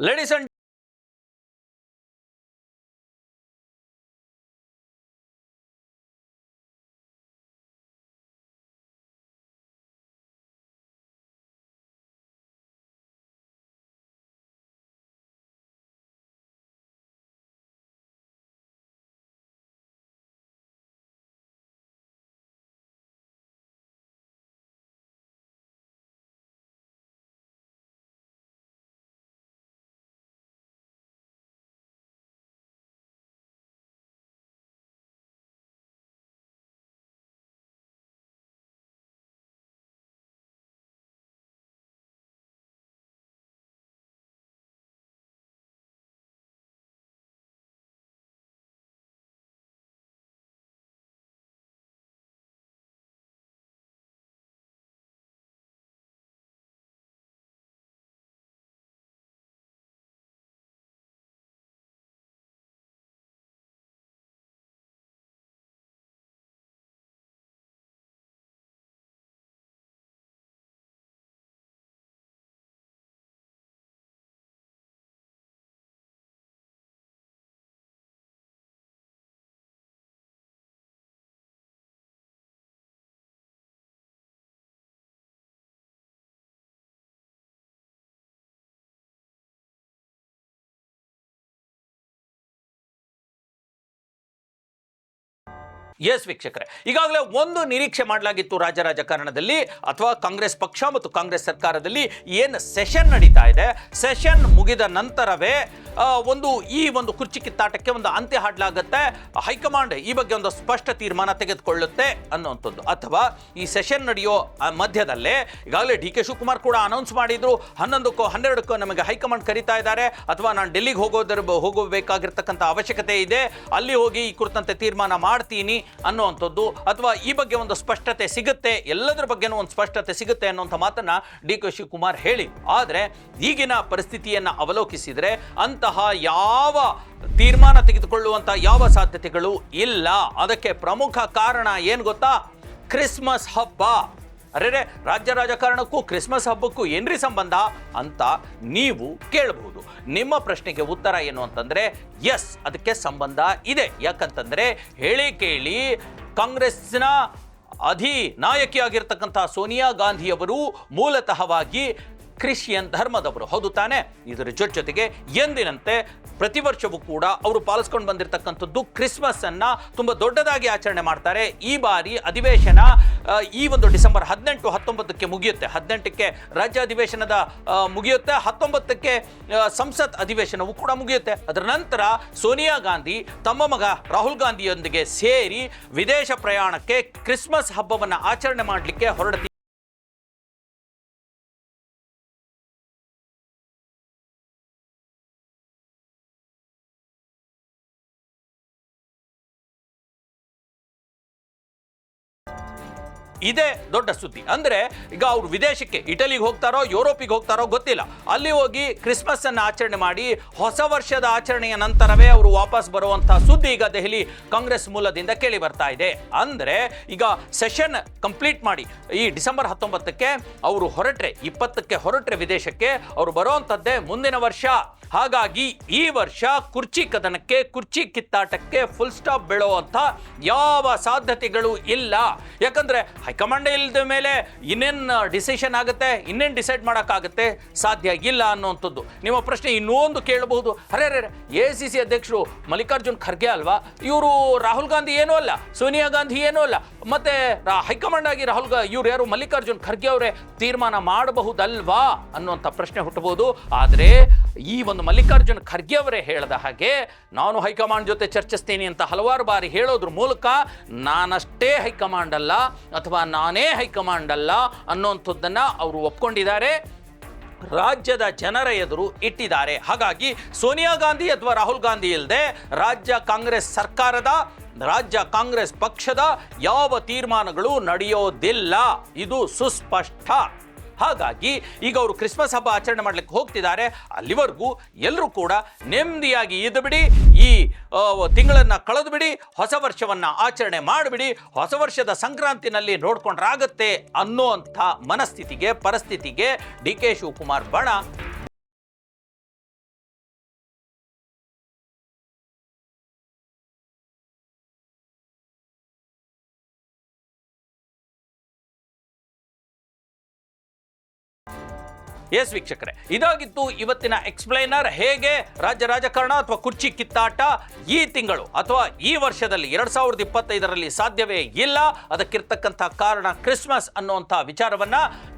Ladies and S ವೀಕ್ಷಕರೇ, ಈಗಾಗಲೇ ಒಂದು ನಿರೀಕ್ಷೆ ಮಾಡಲಾಗಿತ್ತು ರಾಜ್ಯ ರಾಜಕಾರಣದಲ್ಲಿ ಅಥವಾ ಕಾಂಗ್ರೆಸ್ ಪಕ್ಷ ಮತ್ತು ಕಾಂಗ್ರೆಸ್ ಸರ್ಕಾರದಲ್ಲಿ ಏನು ಸೆಷನ್ ನಡೀತಾ ಇದೆ. ಸೆಷನ್ ಮುಗಿದ ನಂತರವೇ ಒಂದು ಈ ಒಂದು ಕುರ್ಚಿ ಕಿತ್ತಾಟಕ್ಕೆ ಒಂದು ಅಂತ್ಯ ಹಾಡಲಾಗುತ್ತೆ. ಹೈಕಮಾಂಡ್ ಈ ಬಗ್ಗೆ ಒಂದು ಸ್ಪಷ್ಟ ತೀರ್ಮಾನ ತೆಗೆದುಕೊಳ್ಳುತ್ತೆ ಅನ್ನುವಂಥದ್ದು. ಅಥವಾ ಈ ಸೆಷನ್ ನಡೆಯೋ ಮಧ್ಯದಲ್ಲೇ ಈಗಾಗಲೇ ಡಿ ಕೆ ಶಿವಕುಮಾರ್ ಕೂಡ ಅನೌನ್ಸ್ ಮಾಡಿದ್ರು. ಹನ್ನೊಂದಕ್ಕೂ ಹನ್ನೆರಡಕ್ಕೂ ನಮಗೆ ಹೈಕಮಾಂಡ್ ಕರೀತಾ ಇದ್ದಾರೆ. ಅಥವಾ ನಾನು ಡೆಲ್ಲಿಗೆ ಹೋಗೋದರ, ಹೋಗಬೇಕಾಗಿರ್ತಕ್ಕಂಥ ಅವಶ್ಯಕತೆ ಇದೆ. ಅಲ್ಲಿ ಹೋಗಿ ಈ ಕುರಿತಂತೆ ತೀರ್ಮಾನ ಮಾಡ್ತೀನಿ. ಅನ್ನುವಂಥದ್ದು ಅಥವಾ ಈ ಬಗ್ಗೆ ಒಂದು ಸ್ಪಷ್ಟತೆ ಸಿಗುತ್ತೆ, ಎಲ್ಲದರ ಬಗ್ಗೆನೂ ಒಂದು ಸ್ಪಷ್ಟತೆ ಸಿಗುತ್ತೆ ಅನ್ನುವಂಥ ಮಾತನ್ನ ಡಿ ಕೆ ಶಿವಕುಮಾರ್ ಹೇಳಿ. ಆದರೆ ಈಗಿನ ಪರಿಸ್ಥಿತಿಯನ್ನು ಅವಲೋಕಿಸಿದರೆ ಅಂತಹ ಯಾವ ತೀರ್ಮಾನ ತೆಗೆದುಕೊಳ್ಳುವಂಥ ಯಾವ ಸಾಧ್ಯತೆಗಳು ಇಲ್ಲ. ಅದಕ್ಕೆ ಪ್ರಮುಖ ಕಾರಣ ಏನು ಗೊತ್ತಾ? ಕ್ರಿಸ್ಮಸ್ ಹಬ್ಬ. ಅರೆ ರಾಜ್ಯ ರಾಜಕಾರಣಕ್ಕೂ ಕ್ರಿಸ್ಮಸ್ ಹಬ್ಬಕ್ಕೂ ಏನ್ರಿ ಸಂಬಂಧ ಅಂತ ನೀವು ಕೇಳಬಹುದು. ನಿಮ್ಮ ಪ್ರಶ್ನೆಗೆ ಉತ್ತರ ಏನು ಅಂತಂದ್ರೆ ಎಸ್ ಅದಕ್ಕೆ ಸಂಬಂಧ ಇದೆ. ಯಾಕಂತಂದ್ರೆ, ಹೇಳಿ ಕೇಳಿ ಕಾಂಗ್ರೆಸ್ನ ಅಧಿ ನಾಯಕಿಯಾಗಿರ್ತಕ್ಕಂಥ ಸೋನಿಯಾ ಗಾಂಧಿಯವರು ಮೂಲತಃವಾಗಿ ಕ್ರಿಶ್ಚಿಯನ್ ಧರ್ಮದವರು. ಹೌದು ತಾನೇ? ಇದರ ಜೊತೆ ಜೊತೆಗೆ ಎಂದಿನಂತೆ ಪ್ರತಿ ವರ್ಷವೂ ಕೂಡ ಅವರು ಪಾಲಿಸ್ಕೊಂಡು ಬಂದಿರತಕ್ಕಂಥದ್ದು ಕ್ರಿಸ್ಮಸ್ ಅನ್ನ ತುಂಬಾ ದೊಡ್ಡದಾಗಿ ಆಚರಣೆ ಮಾಡ್ತಾರೆ. ಈ ಬಾರಿ ಅಧಿವೇಶನ ಈ ಒಂದು ಡಿಸೆಂಬರ್ ಹದಿನೆಂಟು, ಹತ್ತೊಂಬತ್ತಕ್ಕೆ ಮುಗಿಯುತ್ತೆ. ಹದಿನೆಂಟಕ್ಕೆ ರಾಜ್ಯ ಅಧಿವೇಶನದ ಮುಗಿಯುತ್ತೆ. ಹತ್ತೊಂಬತ್ತಕ್ಕೆ ಸಂಸತ್ ಅಧಿವೇಶನವೂ ಕೂಡ ಮುಗಿಯುತ್ತೆ. ಅದರ ನಂತರ ಸೋನಿಯಾ ಗಾಂಧಿ ತಮ್ಮ ಮಗ ರಾಹುಲ್ ಗಾಂಧಿಯೊಂದಿಗೆ ಸೇರಿ ವಿದೇಶ ಪ್ರಯಾಣಕ್ಕೆ ಕ್ರಿಸ್ಮಸ್ ಹಬ್ಬವನ್ನು ಆಚರಣೆ ಮಾಡಲಿಕ್ಕೆ ಹೊರಡ್ತಿ ಇದೇ ದೊಡ್ಡ ಸುದ್ದಿ. ಅಂದ್ರೆ ಈಗ ಅವರು ವಿದೇಶಕ್ಕೆ ಇಟಲಿಗೆ ಹೋಗ್ತಾರೋ, ಯುರೋಪಿಗೆ ಹೋಗ್ತಾರೋ ಗೊತ್ತಿಲ್ಲ. ಅಲ್ಲಿ ಹೋಗಿ ಕ್ರಿಸ್ಮಸ್ ಅನ್ನು ಆಚರಣೆ ಮಾಡಿ, ಹೊಸ ವರ್ಷದ ಆಚರಣೆಯ ನಂತರವೇ ಅವರು ವಾಪಸ್ ಬರುವಂತಹ ಸುದ್ದಿ ಈಗ ದೆಹಲಿ ಕಾಂಗ್ರೆಸ್ ಮೂಲದಿಂದ ಕೇಳಿ ಬರ್ತಾ ಇದೆ. ಅಂದ್ರೆ ಈಗ ಸೆಷನ್ ಕಂಪ್ಲೀಟ್ ಮಾಡಿ, ಈ ಡಿಸೆಂಬರ್ ಹತ್ತೊಂಬತ್ತಕ್ಕೆ ಅವರು ಹೊರಟ್ರೆ, ಇಪ್ಪತ್ತಕ್ಕೆ ಹೊರಟ್ರೆ ವಿದೇಶಕ್ಕೆ ಅವರು ಬರುವಂಥದ್ದೇ ಮುಂದಿನ ವರ್ಷ. ಹಾಗಾಗಿ ಈ ವರ್ಷ ಕುರ್ಚಿ ಕದನಕ್ಕೆ, ಕುರ್ಚಿ ಕಿತ್ತಾಟಕ್ಕೆ ಫುಲ್ ಸ್ಟಾಪ್ ಬೀಳುವಂಥ ಯಾವ ಸಾಧ್ಯತೆಗಳು ಇಲ್ಲ. ಯಾಕಂದ್ರೆ ಹೈಕಮಾಂಡ್ ಇಲ್ಲದ ಮೇಲೆ ಇನ್ನೇನು ಡಿಸಿಷನ್ ಆಗುತ್ತೆ? ಇನ್ನೇನು ಡಿಸೈಡ್ ಮಾಡೋಕ್ಕಾಗುತ್ತೆ? ಸಾಧ್ಯ ಇಲ್ಲ ಅನ್ನುವಂಥದ್ದು. ನಿಮ್ಮ ಪ್ರಶ್ನೆ ಇನ್ನೊಂದು ಕೇಳಬಹುದು. ಅರೆ ಅರೆ ಎ ಸಿ ಸಿ ಅಧ್ಯಕ್ಷರು ಮಲ್ಲಿಕಾರ್ಜುನ್ ಖರ್ಗೆ ಅಲ್ವಾ? ಇವರು ರಾಹುಲ್ ಗಾಂಧಿ ಏನೂ ಅಲ್ಲ, ಸೋನಿಯಾ ಗಾಂಧಿ ಏನೂ ಅಲ್ಲ. ಮತ್ತೆ ಹೈಕಮಾಂಡ್ ಆಗಿ ರಾಹುಲ್ ಇವ್ರು ಯಾರು? ಮಲ್ಲಿಕಾರ್ಜುನ್ ಖರ್ಗೆ ಅವರೇ ತೀರ್ಮಾನ ಮಾಡಬಹುದಲ್ವಾ ಅನ್ನುವಂಥ ಪ್ರಶ್ನೆ ಹುಟ್ಟಬಹುದು. ಆದರೆ ಈ ಒಂದು ಮಲ್ಲಿಕಾರ್ಜುನ್ ಖರ್ಗೆ ಅವರೇ ಹೇಳದ ಹಾಗೆ, ನಾನು ಹೈಕಮಾಂಡ್ ಜೊತೆ ಚರ್ಚಿಸ್ತೀನಿ ಅಂತ ಹಲವಾರು ಬಾರಿ ಹೇಳೋದ್ರ ಮೂಲಕ ನಾನಷ್ಟೇ ಹೈಕಮಾಂಡ್ ಅಲ್ಲ ಅಥವಾ ನಾನೇ ಹೈಕಮಾಂಡ್ ಅಲ್ಲ ಅನ್ನೋಂಥದ್ದನ್ನು ಅವರು ಒಪ್ಕೊಂಡಿದ್ದಾರೆ. ರಾಜ್ಯದ ಜನರ ಎದುರು ಇಟ್ಟಿದ್ದಾರೆ. ಹಾಗಾಗಿ ಸೋನಿಯಾ ಗಾಂಧಿ ಅಥವಾ ರಾಹುಲ್ ಗಾಂಧಿ ಇಲ್ಲದೆ ರಾಜ್ಯ ಕಾಂಗ್ರೆಸ್ ಸರ್ಕಾರದ, ರಾಜ್ಯ ಕಾಂಗ್ರೆಸ್ ಪಕ್ಷದ ಯಾವ ತೀರ್ಮಾನಗಳು ನಡೆಯೋದಿಲ್ಲ. ಇದು ಸುಸ್ಪಷ್ಟ. ಹಾಗಾಗಿ ಈಗ ಅವರು ಕ್ರಿಸ್ಮಸ್ ಹಬ್ಬ ಆಚರಣೆ ಮಾಡ್ಲಿಕ್ಕೆ ಹೋಗ್ತಿದ್ದಾರೆ. ಅಲ್ಲಿವರೆಗೂ ಎಲ್ಲರೂ ಕೂಡ ನೆಮ್ಮದಿಯಾಗಿ ಇದ್ದು ಬಿಡಿ, ಈ ತಿಂಗಳನ್ನು ತಿಂಗಳನ್ನ ಕಳೆದು ಬಿಡಿ, ಹೊಸ ವರ್ಷವನ್ನು ಆಚರಣೆ ಮಾಡಿಬಿಡಿ ಹೊಸ ವರ್ಷದ ಸಂಕ್ರಾಂತಿನಲ್ಲಿ ನೋಡ್ಕೊಂಡ್ರಾಗತ್ತೆ ಅನ್ನೋಂಥ ಮನಸ್ಥಿತಿಗೆ, ಪರಿಸ್ಥಿತಿಗೆ ಡಿ ಕೆ ಶಿವಕುಮಾರ್ ಬಣ. ಎಸ್ ವೀಕ್ಷಕರೇ ಇದಾಗಿತ್ತು ಇವತ್ತಿನ ಎಕ್ಸ್ಪ್ಲೈನರ್ ಹೇಗೆ ರಾಜ್ಯ ರಾಜಕಾರಣ ಅಥವಾ ಕುರ್ಚಿ ಕಿತ್ತಾಟ ಈ ತಿಂಗಳು ಅಥವಾ ಈ ವರ್ಷದಲ್ಲಿ ಎರಡ್ ಸಾವಿರದ ಇಪ್ಪತ್ತೈದರಲ್ಲಿ ಸಾಧ್ಯವೇ ಇಲ್ಲ, ಅದಕ್ಕಿರ್ತಕ್ಕಂಥ ಕಾರಣ ಕ್ರಿಸ್ಮಸ್ ಅನ್ನುವಂಥ ವಿಚಾರವನ್ನ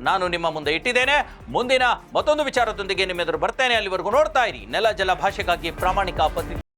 ನಾನು ನಿಮ್ಮ ಮುಂದೆ ಇಟ್ಟಿದ್ದೇನೆ. ಮುಂದಿನ ಮತ್ತೊಂದು ವಿಚಾರದೊಂದಿಗೆ ನಿಮ್ಮೆದುರು ಬರ್ತೇನೆ. ಅಲ್ಲಿವರೆಗೂ ನೋಡ್ತಾ ಇರಿ. ನೆಲ, ಜಲ, ಭಾಷೆಗಾಗಿ ಪ್ರಾಮಾಣಿಕ ಪತ್ರಿಕೆ.